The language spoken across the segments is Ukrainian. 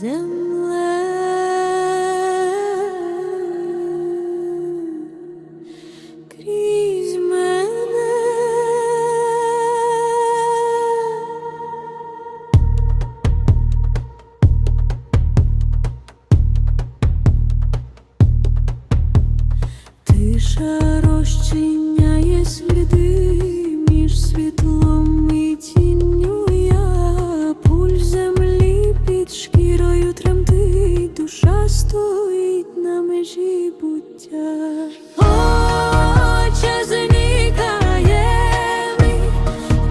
земле. Крізь мене. Тиша Оче зникає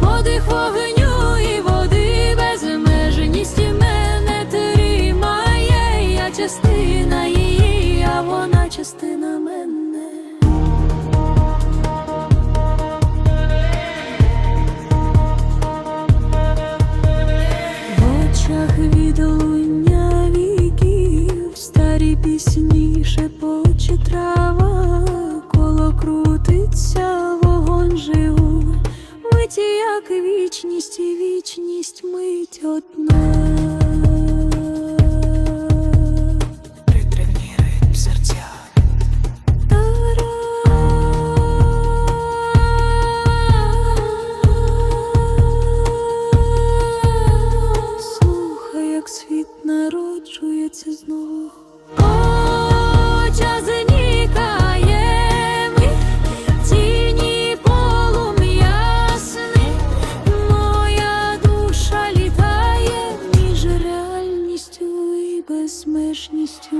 подих вогню і води безмежність мене тримає, я частина її, а вона частина мене. В очах відлуння шепоче трава, коло крутиться, вогонь живу, миті, як вічність, і вічність мить одна. безмежністю.